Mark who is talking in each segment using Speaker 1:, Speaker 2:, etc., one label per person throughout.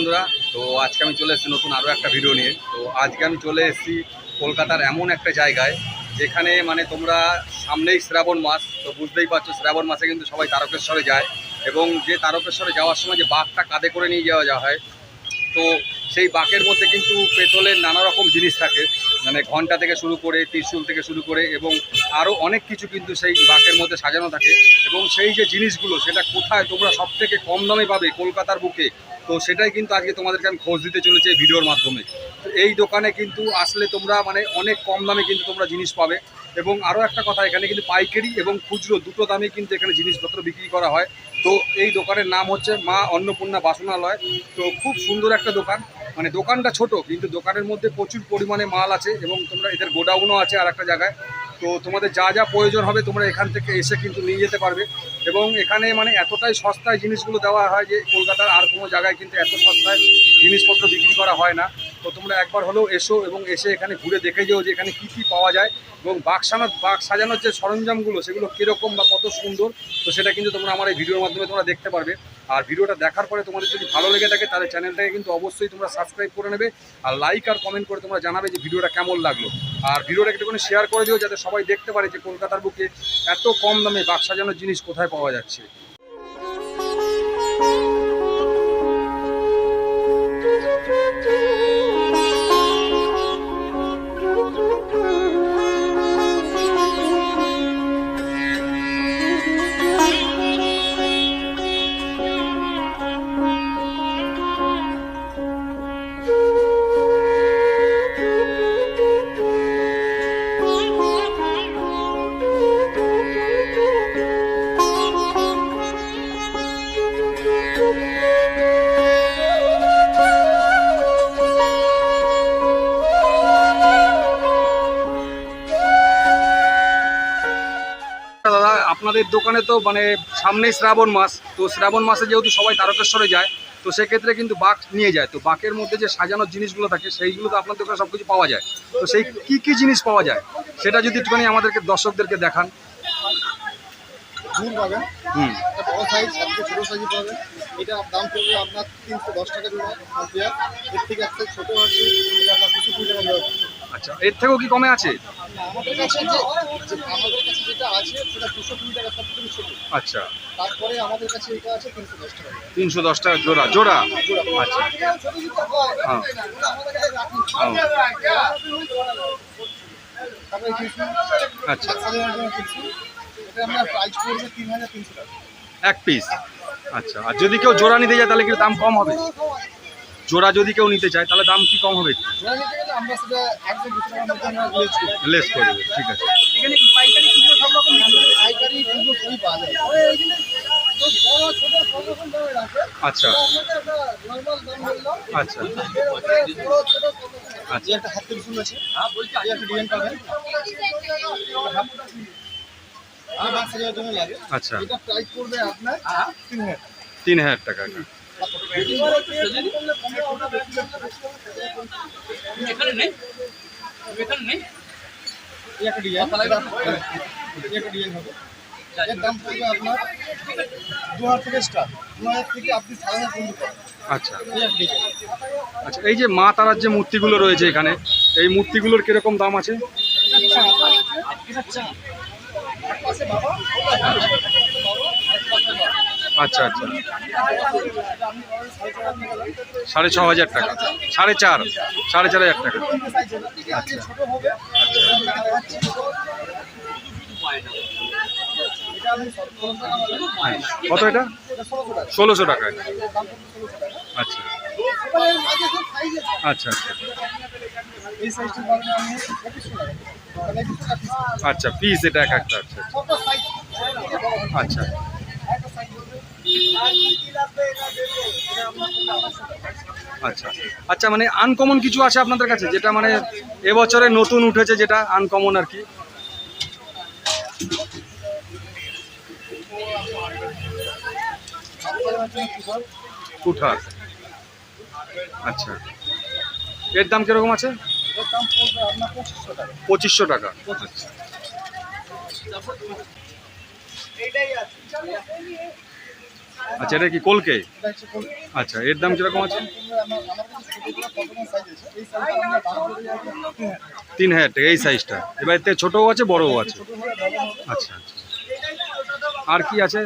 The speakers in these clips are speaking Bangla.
Speaker 1: বন্ধুরা, তো আজকে আমি চলে এসেছি নতুন আরও একটা ভিডিও নিয়ে। তো আজকে আমি চলে এসেছি কলকাতার এমন একটা জায়গায়, যেখানে মানে তোমরা সামনেই শ্রাবণ মাস, তো বুঝতেই পারছ শ্রাবণ মাসে কিন্তু সবাই তারকেশ্বরে যায় এবং যে তারকেশ্বরে যাওয়ার সময় যে বাঘটা কাঁধে করে নিয়ে যাওয়া হয়, তো সেই বাঘের মধ্যে কিন্তু পেতলের নানা রকম জিনিস থাকে। মানে ঘণ্টা থেকে শুরু করে ত্রিশুল থেকে শুরু করে এবং আরও অনেক কিছু কিন্তু সেই বাঁকের মধ্যে সাজানো থাকে এবং সেই যে জিনিসগুলো, সেটা কোথায় তোমরা সব থেকে কম দামে পাবে কলকাতার বুকে, তো সেটাই কিন্তু আজকে তোমাদেরকে আমি খোঁজ দিতে চলেছি এই ভিডিওর মাধ্যমে। তো এই দোকানে কিন্তু আসলে তোমরা মানে অনেক কম দামে কিন্তু তোমরা জিনিস পাবে এবং আরও একটা কথা, এখানে কিন্তু পাইকারি এবং খুচরো দুটো দামে কিন্তু এখানে জিনিসপত্র বিক্রি করা হয়। তো এই দোকানের নাম হচ্ছে মা অন্নপূর্ণা বাসনালয়। তো খুব সুন্দর একটা দোকান। মানে দোকানটা ছোট, কিন্তু দোকানের মধ্যে প্রচুর পরিমাণে মাল আছে এবং তোমরা এদের গোডাউনও আছে আর একটা জায়গায়। তো তোমাদের যা যা প্রয়োজন হবে তোমরা এখান থেকে এসে কিন্তু নিয়ে যেতে পারবে। এবং এখানে মানে এতটাই সস্তায় জিনিসগুলো দেওয়া হয় যে কলকাতার আর কোনো জায়গায় কিন্তু এত সস্তায় জিনিসপত্র বিক্রি করা হয় না। তো তোমরা একবার হলেও এসো এবং এসে এখানে ঘুরে দেখে যেও যে এখানে কী কী পাওয়া যায়। এবং বাক্স সাজানোর বাক্স সাজানোর যে সরঞ্জামগুলো, সেগুলো কীরকম বা কত সুন্দর, তো সেটা কিন্তু তোমরা আমার এই ভিডিওর মাধ্যমে তোমরা দেখতে পারবে। আর ভিডিওটা দেখার পরে তোমাদের যদি ভালো লেগে থাকে, তাহলে চ্যানেলটাকে কিন্তু অবশ্যই তোমরা সাবস্ক্রাইব করে নেবে আর লাইক আর কমেন্ট করে তোমরা জানাবে যে ভিডিওটা কেমন লাগল। আর ভিডিওটা একটুখানি শেয়ার করে দিও, যাতে সবাই দেখতে পারে যে কলকাতার বুকে এত কম দামে বাক্স সাজানোর জিনিস কোথায় পাওয়া যাচ্ছে। আপনাদের দোকানে তো মানে সামনেই শ্রাবণ মাস তো শ্রাবণ মাসে যেহেতু সবাই তারকেশ্বরে যায় তো সেক্ষেত্রে কিন্তু বাঘ নিয়ে যায়। তো বাঘের মধ্যে যে সাজানোর জিনিসগুলো থাকে সেইগুলো তো আপনার দোকানে সব কিছু পাওয়া যায়। তো সেই কি কি জিনিস পাওয়া যায়? সেটা যদি একটুখানি আমাদেরকে দর্শকদেরকে দেখান।
Speaker 2: ঝুল পাবেন।
Speaker 1: হুম।
Speaker 2: বড় সাইজ ছোটো সাইজ পাবেন। এটা দাম পড়বে আপনার তিনশো দশ টাকা জোড়া পেয়ার এর। থেকে একটা ছোটো আছে এটা আপনার দুশো কুড়ি টাকা
Speaker 1: আচ্ছা এর থেকেও কি কমে আছে?
Speaker 2: আমাদের কাছে যে যে- আমাদের কাছে যেটা আছে সেটা দুশো কুড়ি টাকা সব থেকে ছোটো।
Speaker 1: আচ্ছা।
Speaker 2: তারপরে আমাদের কাছে এটা আছে তিনশো দশ টাকা। জোড়া।
Speaker 1: তিনশো দশ টাকা জোড়া। জোড়া? আচ্ছা। আচ্ছা। এক পিস আচ্ছা। আর যদি কেউ জোড়া নিতে যায় তাহলে কি দাম কম হবে? জোড়া যদি কেউ নিতে চায় তাহলে দাম কি কম হবে? লেস করে। দেবে ঠিক আছে। আচ্ছা। আচ্ছা। আচ্ছা।
Speaker 2: একটা হাতের ফুল আছে। হ্যাঁ ডিজাইন পাবেন।
Speaker 1: আচ্ছা।
Speaker 2: তিন হাজার।
Speaker 1: টাকা
Speaker 2: এখানে নেই? এখানে নেই? এই একটা ডিজাইন একটা ডিজাইন হবে এর দাম পড়বে আপনার দু হাজার থেকে স্টার্ট দু হাজার থেকে আপনি সাড়ে হাজার পর্যন্ত
Speaker 1: আচ্ছা।
Speaker 2: এই
Speaker 1: আচ্ছা এই যে মা তারার যে মূর্তিগুলো রয়েছে এখানে এই মূর্তিগুলোর কীরকম দাম আছে? আচ্ছা আচ্ছা। সাড়ে ছ হাজার টাকা। সাড়ে চার সাড়ে চার হাজার টাকা।
Speaker 2: আচ্ছা।
Speaker 1: কত এটা?
Speaker 2: ষোলোশো টাকা।
Speaker 1: আচ্ছা। আচ্ছা আচ্ছা। আচ্ছা পিস এটা এক একটা আচ্ছা। আচ্ছা। আচ্ছা। আচ্ছা মানে আনকমন কিছু আছে আপনাদের কাছে? যেটা মানে এবছরে নতুন উঠেছে, যেটা আনকমন আর কি? আচ্ছা। এর দাম কীরকম আছে?
Speaker 2: পঁচিশশো টাকা।
Speaker 1: আচ্ছা। আচ্ছা এটা কি কলকে? আচ্ছা এর দাম কীরকম আছে? তিন হাজার টাকা এই সাইজটা। এবার এতে ছোটও আছে বড়ও আছে? আচ্ছা আচ্ছা। আর কি আছে?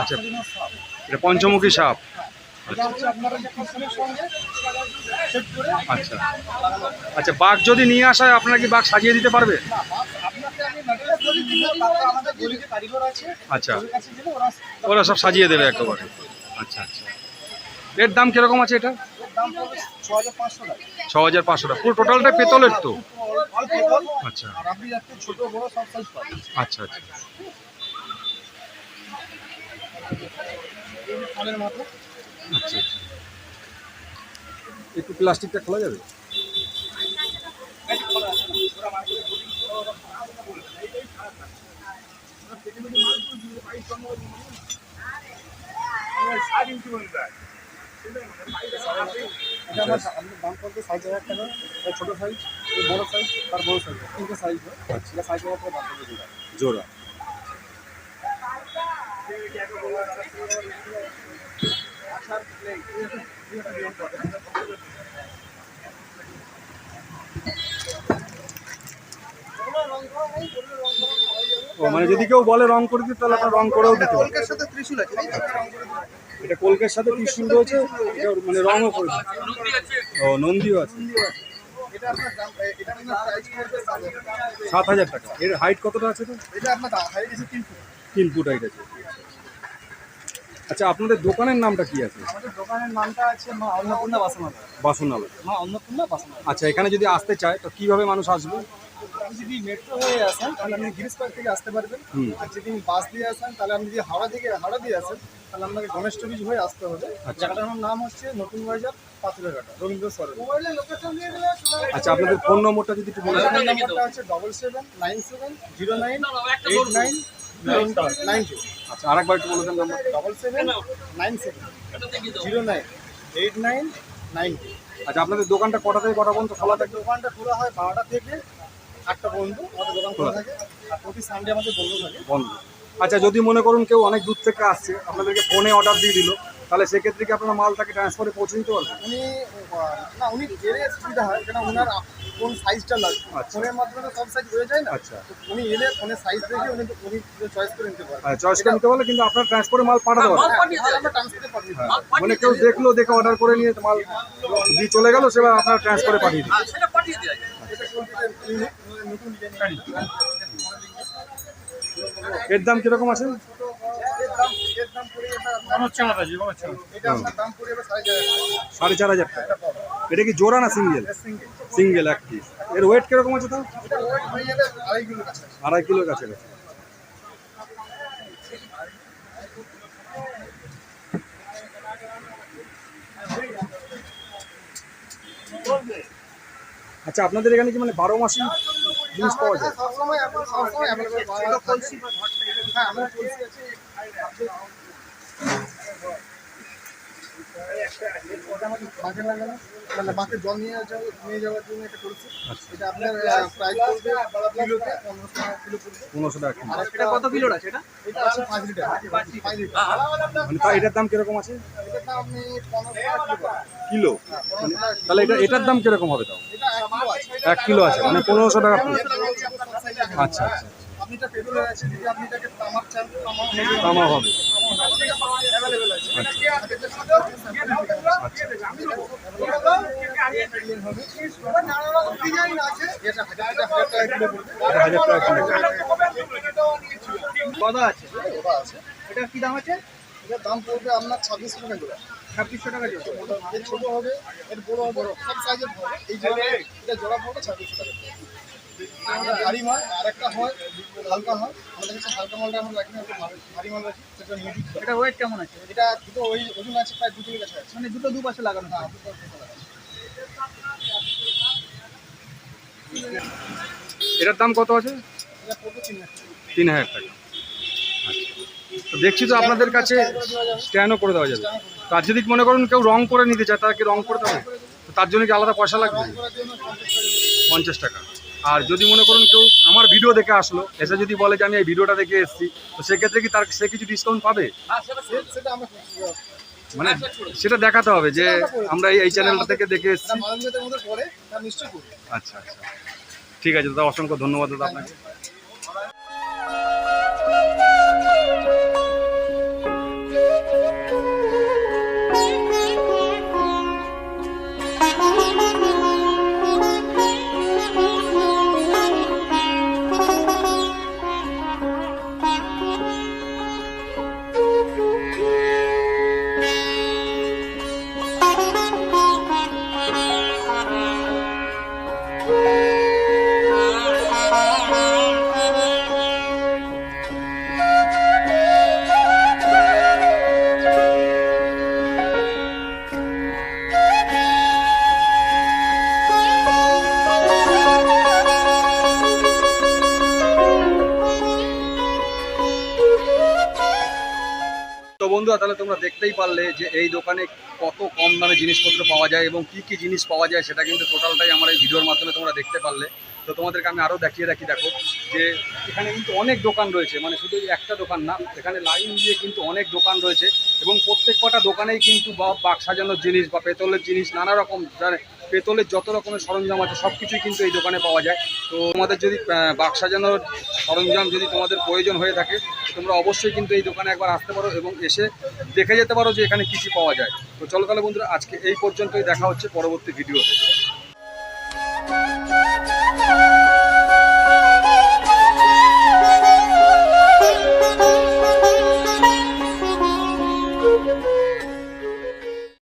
Speaker 1: আচ্ছা। এটা পঞ্চমুখী সাপ।
Speaker 2: করে
Speaker 1: আচ্ছা। আচ্ছা বাঘ যদি নিয়ে আসা হয় আপনারা কি বাঘ সাজিয়ে দিতে পারবে? আচ্ছা।
Speaker 2: গেলে ওরা
Speaker 1: সব সাজিয়ে দেবে একেবারে। আচ্ছা আচ্ছা। এর দাম কীরকম আছে এটা?
Speaker 2: ছ হাজার পাঁচশো টাকা।
Speaker 1: পুরো টোটালটা পেতলের তো? আচ্ছা। আচ্ছা আচ্ছা। আচ্ছা আচ্ছা। একটু প্লাস্টিকটা খোলা যাবে?
Speaker 2: এটা আমার দাম পড়বে সাইজ হাজার টাকা ছোট সাইজ বড় সাইজ আর বড় সাইজ তিনটে সাইজ হয় এটা সাইজ হাজার টাকা দাম পড়বে দুটা
Speaker 1: জোড়া। ও মানে যদি কেউ বলে রং করে দিতে তাহলে আপনার রং করেও দিতে পারবেন
Speaker 2: সাথে ত্রিশুল আছে
Speaker 1: এটা কলকের সাথে ত্রিশুল রয়েছে এটা মানে রঙও করে ও নন্দীও আছে।
Speaker 2: সাত হাজার টাকা।
Speaker 1: এর হাইট কতটা আছে তো
Speaker 2: তিন ফুট।
Speaker 1: তিন ফুট হাইট আছে। আচ্ছা আপনাদের দোকানের নামটা কি আছে?
Speaker 2: আমাদের দোকানের নামটা আছে মা অন্নপূর্ণা বাসনালয়
Speaker 1: বাসনালয়
Speaker 2: মা অন্নপূর্ণা বাসনালয়
Speaker 1: আচ্ছা এখানে যদি আসতে চায় তো কীভাবে মানুষ আসবে?
Speaker 2: আপনি যদি মেট্রো হয়ে আসেন তাহলে আপনি গিরিশ পার্ক থেকে আসতে পারবেন। আর যদি বাস দিয়ে আসেন তাহলে আপনি যদি হাওড়া থেকে হাওড়া দিয়ে আসেন তাহলে আপনাকে গণেশ টবিজ হয়ে আসতে হবে। জায়গাটার নাম হচ্ছে নতুন বাজার পাথুরের ঘাটা রবীন্দ্র সরেন
Speaker 1: আচ্ছা আপনাদের ফোন নম্বরটা যদি একটু বলে দেন।
Speaker 2: ফোন নাম্বারটা হচ্ছে double seven nine seven zero nine eight nine nine two
Speaker 1: আচ্ছা আরেকবার একটু বলে দেন number
Speaker 2: double seven nine seven zero nine eight nine nine two
Speaker 1: আচ্ছা আপনাদের দোকানটা কটা থেকে কটা পর্যন্ত খোলা থাকে?
Speaker 2: দোকানটা খোলা হয় বারোটা থেকে আটটা আমাদের দোকান খোলা থাকে আর প্রতি সানডে আমাদের বন্ধ থাকে।
Speaker 1: বন্ধ। আচ্ছা যদি মনে করুন কেউ অনেক দূর থেকে আসছে আপনাদেরকে ফোনে অর্ডার দিয়ে দিল তাহলে সেক্ষেত্রে কি আপনারা মালটাকে ট্রান্সফারে পৌঁছে দিতে পারবেন?
Speaker 2: উনি না উনি এলে সুবিধা হয় কেন ওনার কোন সাইজটা লাগবে
Speaker 1: আচ্ছা।
Speaker 2: ফোনের মাধ্যমে তো সব সাইজ হয়ে যায় না।
Speaker 1: আচ্ছা।
Speaker 2: উনি এলে ফোনের সাইজ দেখে উনি উনি চয়েস করে নিতে পারবেন।
Speaker 1: চয়েস করে নিতে পারলে কিন্তু আপনার ট্রান্সপোর্টে মাল পাঠাতে পারবেন।
Speaker 2: হ্যাঁ, মাল আমরা ট্রান্সফারে পাঠিয়ে দিই
Speaker 1: মানে কেউ দেখল দেখে অর্ডার করে নিয়ে মাল দিয়ে চলে গেল সেবার আপনার ট্রান্সফারে পাঠিয়ে দিন
Speaker 2: এটা কলকাতার ইউনিক, নতুন ডিজাইন
Speaker 1: এর দাম কীরকম আছে?
Speaker 2: সাড়ে চার হাজার টাকা।
Speaker 1: এটা কি জোড়া না সিঙ্গেল? সিঙ্গেল এক পিস এর ওয়েট কীরকম আছে তাও?
Speaker 2: আড়াই কিলো কাছে
Speaker 1: আড়াই আচ্ছা আপনাদের এখানে কি মানে বারো মাসই জিনিস পাওয়া যায়
Speaker 2: সবসময় সবসময় অ্যাভেলেবল হ্যাঁ আমরা এটা মানে বাঁকে জল নিয়ে যাওয়া নিয়ে যাওয়ার জন্য একটা কলসি
Speaker 1: আচ্ছা।
Speaker 2: এটা আপনার প্রাইস পড়বে কিলোতে পনেরোশো টাকা কিলো পড়বে।
Speaker 1: পনেরোশো টাকা
Speaker 2: এটা কত কিলোর আছে এটা? এটা আছে পাঁচ লিটার। পাঁচ লিটার।
Speaker 1: মানে এটার দাম কীরকম আছে?
Speaker 2: এটার দাম আপনি পনেরোশো টাকা
Speaker 1: কিলো।
Speaker 2: কিলো? হ্যাঁ টাকা কিলো।
Speaker 1: তাহলে এটা এটার দাম কীরকম হবে তাও?
Speaker 2: এটা এক কিলো আছে
Speaker 1: মানে পনেরোশো টাকা পিস। আচ্ছা আচ্ছা
Speaker 2: তামাক
Speaker 1: তামা হবে।
Speaker 2: গদা আছে গদা আছে? এটা কি দাম আছে? এটার দাম পড়বে আপনার ছাব্বিশশো টাকা জোড়া ছাব্বিশশো টাকা জোড়া। এর ছোটো হবে এর বড় হবে সব সাইজের হবে। এই জোড়া এটা জোড়া পড়বে ছাব্বিশশো টাকা আমাদের ভারী মাল আর একটা হয় হালকা হয় আমাদের কাছে হালকা মালটা আমরা রাখি না একটু ভারী- মাল রাখি সেটা
Speaker 3: এটা ওয়েট কেমন আছে?
Speaker 2: এটা দুটো ওই ওজন আছে প্রায় দু কিলো কাছে আছে।
Speaker 3: মানে দুটো দুপাশে লাগানো
Speaker 2: হ্যাঁ দুটো দুটো।
Speaker 1: এটার দাম কত আছে?
Speaker 2: এটা পড়বে তিন
Speaker 1: তিন হাজার টাকা। আচ্ছা। তো দেখছি তো আপনাদের কাছে স্ট্যান্ডও করে দেওয়া যাবে। তার যদি মনে করুন কেউ রং করে নিতে চায় তারা কি রং করে দেবে? তো তার জন্য কি আলাদা পয়সা লাগবে?
Speaker 2: পঞ্চাশ টাকা।
Speaker 1: আর যদি মনে করুন কেউ আমার ভিডিও দেখে আসলো এসে যদি বলে যে আমি এই ভিডিওটা দেখে এসেছি তো সেক্ষেত্রে কি তার সে কিছু ডিসকাউন্ট পাবে? মানে সেটা দেখাতে হবে যে আমরা এই- চ্যানেলটা থেকে দেখে এসেছি।
Speaker 2: নিশ্চয়ই করবে
Speaker 1: আচ্ছা আচ্ছা। ঠিক আছে দাদা অসংখ্য ধন্যবাদ দাদা আপনাকে। বন্ধুরা দেখতেই পারলে যে এই দোকানে কত কম দামে জিনিসপত্র পাওয়া যায় এবং কি কি জিনিস পাওয়া যায় সেটা কিন্তু টোটালটাই আমার এই ভিডিওর মাধ্যমে তোমরা দেখতে পারলে। তো তোমাদেরকে আমি আরও দেখিয়ে রাখি, দেখো, যে এখানে কিন্তু অনেক দোকান রয়েছে মানে শুধু একটা দোকান না, এখানে লাইন দিয়ে কিন্তু অনেক দোকান রয়েছে এবং প্রত্যেক কটা দোকানেই কিন্তু বা বাক সাজানোর জিনিস বা পেতলের জিনিস, নানা রকম জানে পেতলের যত রকমের সরঞ্জাম আছে, সব কিছুই কিন্তু এই দোকানে পাওয়া যায়। তো তোমাদের যদি বাক সাজানোর সরঞ্জাম যদি তোমাদের প্রয়োজন হয়ে থাকে, তোমরা অবশ্যই কিন্তু এই দোকানে একবার আসতে পারো এবং এসে দেখে যেতে পারো যে এখানে কী কী পাওয়া যায়। তো চলো তাহলে বন্ধুরা, আজকে এই পর্যন্তই, দেখা হচ্ছে পরবর্তী ভিডিওতে।